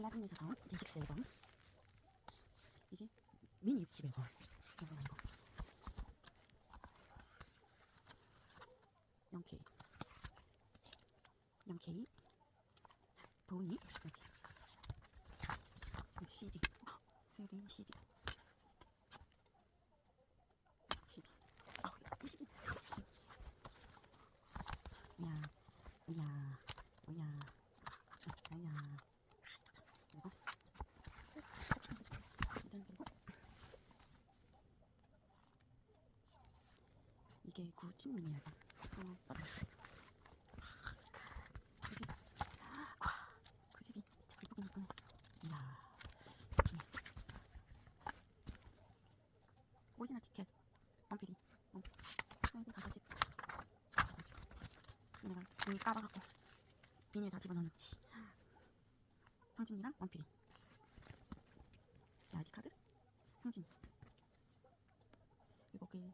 나온 제6 앨범 이게 미니 60 앨범 이거 아니고 0K 0K 도니. 이렇게 CD CD CD 어, 이 CD 야, 야, 야, 야, 그리고 일단 그리고 이게 9층민이야. 어. 구십이. 와, 구십이 진짜 예쁘긴 예쁘네. 이야, 느낌이. 오리지널 티켓. 원필이. 원필. 이게 다섯십. 내가 비닐 까봐갖고 비닐 다 집어넣었지. 상진이랑 원필이. 야지 카드. 상진. 그리고 그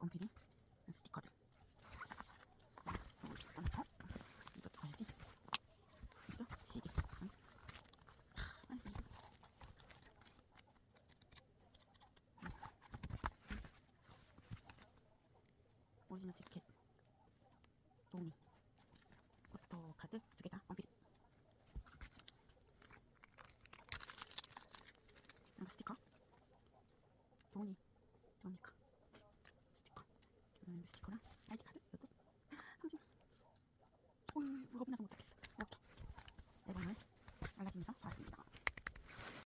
원필이 스티커들. 넣고 이것도 가야지. 이것도 CD. 응. 오리지널 티켓. 도미. 포토 카드 두개다 그거보다 못하겠어. 이렇게. 내장을 잘라줍니다.